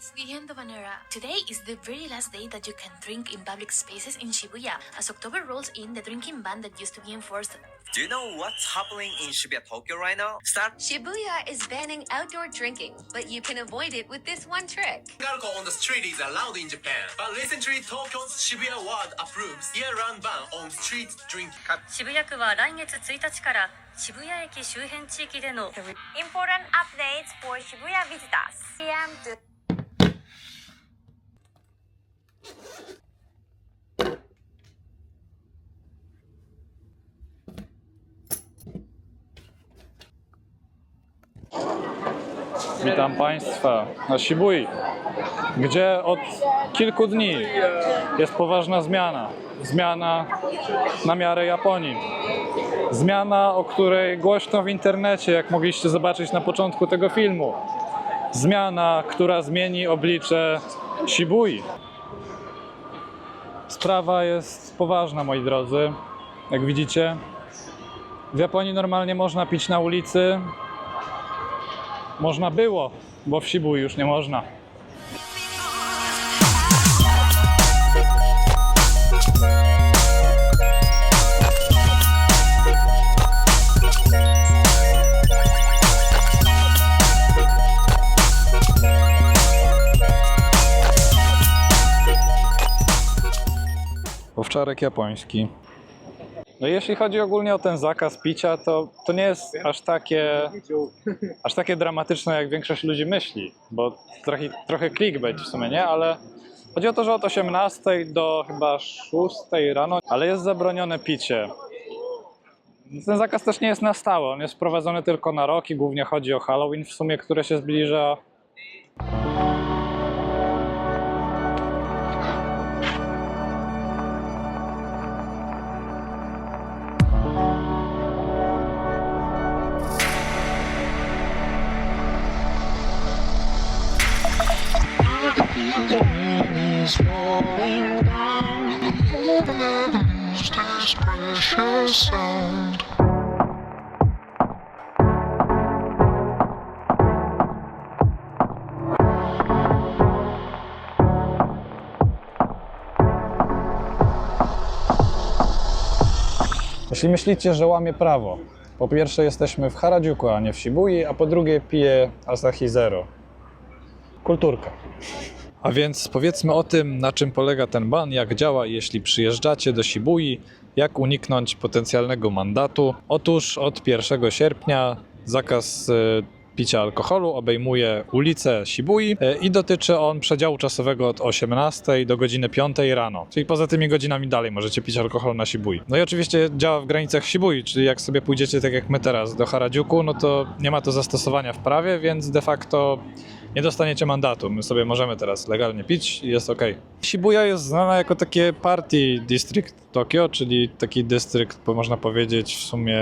It's the end of an era. Today is the very last day that you can drink in public spaces in Shibuya, as October rolls in the drinking ban that used to be enforced. Do you know what's happening in Shibuya, Tokyo right now? Start Shibuya is banning outdoor drinking, but you can avoid it with this one trick. Alcohol on the street is allowed in Japan, but recently Tokyo's Shibuya Ward approves year-round ban on street drinking. 渋谷区は来月1日から渋谷駅周辺地域での Important updates for Shibuya visitors. PM to Witam Państwa na Shibui, gdzie od kilku dni jest poważna zmiana. Zmiana na miarę Japonii. Zmiana, o której głośno w internecie, jak mogliście zobaczyć na początku tego filmu. Zmiana, która zmieni oblicze Shibui. Sprawa jest poważna, moi drodzy. Jak widzicie, w Japonii normalnie można pić na ulicy, można było, bo w Shibui już nie można. Owczarek japoński. No jeśli chodzi ogólnie o ten zakaz picia, to, to nie jest aż takie, aż takie dramatyczne, jak większość ludzi myśli, bo trochę, trochę clickbait w sumie, nie? Ale chodzi o to, że od 18 do chyba 6 rano, ale jest zabronione picie. Ten zakaz też nie jest na stałe, on jest wprowadzony tylko na rok i głównie chodzi o Halloween w sumie, które się zbliża. Jeśli myślicie, że łamie prawo, po pierwsze jesteśmy w Harajuku, a nie w Shibui, a po drugie piję Asahi Zero. Kulturka. A więc powiedzmy o tym, na czym polega ten ban, jak działa, jeśli przyjeżdżacie do Shibui, jak uniknąć potencjalnego mandatu. Otóż od 1 sierpnia zakaz e, picia alkoholu obejmuje ulicę Shibui e, i dotyczy on przedziału czasowego od 18 do godziny 5 rano. Czyli poza tymi godzinami dalej możecie pić alkohol na Shibui. No i oczywiście działa w granicach Shibui, czyli jak sobie pójdziecie tak jak my teraz do Harajuku, no to nie ma to zastosowania w prawie, więc de facto nie dostaniecie mandatu. My sobie możemy teraz legalnie pić i jest ok. Shibuya jest znana jako takie party district Tokio, czyli taki dystrykt, można powiedzieć, w sumie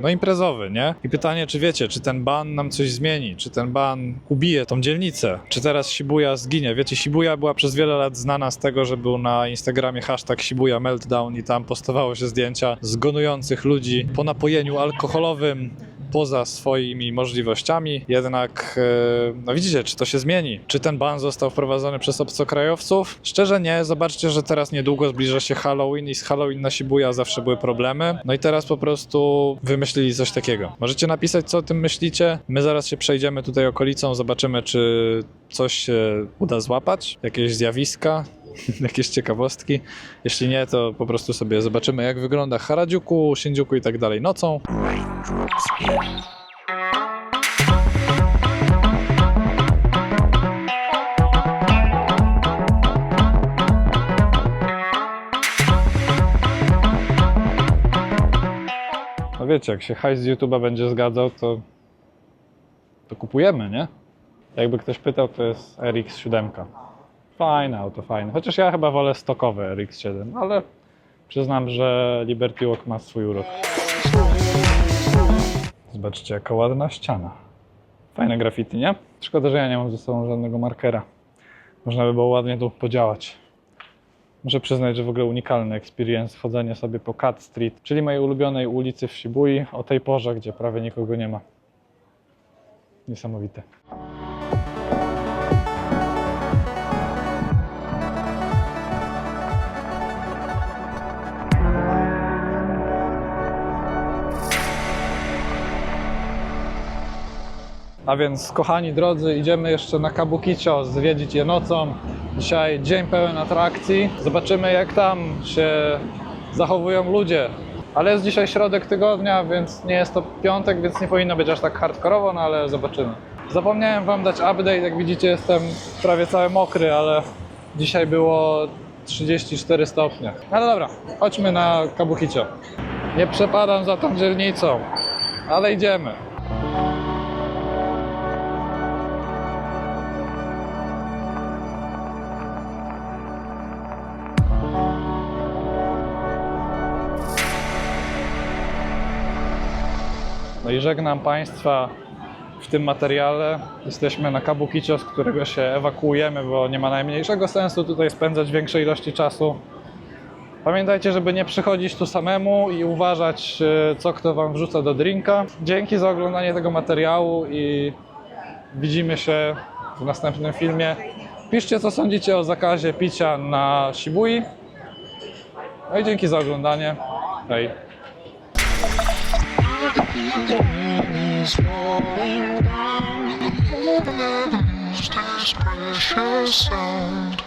no imprezowy, nie? I pytanie, czy wiecie, czy ten ban nam coś zmieni? Czy ten ban ubije tą dzielnicę? Czy teraz Shibuya zginie? Wiecie, Shibuya była przez wiele lat znana z tego, że był na Instagramie hashtag Shibuya Meltdown i tam postowało się zdjęcia zgonujących ludzi po napojeniu alkoholowym poza swoimi możliwościami. Jednak, e, no widzicie, czy to się zmieni? Czy ten ban został wprowadzony przez obcokrajowców? Szczerze nie. Zobaczcie, że teraz niedługo zbliża się Halloween i z Halloween na Shibuya zawsze były problemy. No i teraz po prostu wymyślili coś takiego. Możecie napisać, co o tym myślicie. My zaraz się przejdziemy tutaj okolicą, zobaczymy, czy coś się uda złapać, jakieś zjawiska, jakieś ciekawostki. Jeśli nie, to po prostu sobie zobaczymy, jak wygląda Harajuku, Shinjuku i tak dalej nocą. No wiecie, jak się hajs z YouTube'a będzie zgadzał, to, to kupujemy, nie? Jakby ktoś pytał, to jest RX7. Fajne auto, fajne. Chociaż ja chyba wolę stokowe RX7, ale przyznam, że Liberty Walk ma swój urok. Zobaczcie, jaka ładna ściana. Fajne graffiti, nie? Szkoda, że ja nie mam ze sobą żadnego markera. Można by było ładnie tu podziałać. Muszę przyznać, że w ogóle unikalny experience chodzenie sobie po Cat Street, czyli mojej ulubionej ulicy w Shibui, o tej porze, gdzie prawie nikogo nie ma. Niesamowite. A więc, kochani drodzy, idziemy jeszcze na Kabukicho, zwiedzić je nocą. Dzisiaj dzień pełen atrakcji. Zobaczymy, jak tam się zachowują ludzie. Ale jest dzisiaj środek tygodnia, więc nie jest to piątek, więc nie powinno być aż tak hardkorowo, no ale zobaczymy. Zapomniałem Wam dać update, jak widzicie jestem prawie cały mokry, ale dzisiaj było 34 stopnie. Ale dobra, chodźmy na Kabukicho. Nie przepadam za tą dzielnicą, ale idziemy. No i żegnam Państwa w tym materiale. Jesteśmy na Kabukicho, z którego się ewakuujemy, bo nie ma najmniejszego sensu tutaj spędzać większej ilości czasu. Pamiętajcie, żeby nie przychodzić tu samemu i uważać, e, co kto Wam wrzuca do drinka. Dzięki za oglądanie tego materiału i widzimy się w następnym filmie. Piszcie, co sądzicie o zakazie picia na Shibui. No i dzięki za oglądanie. Hej. Precious and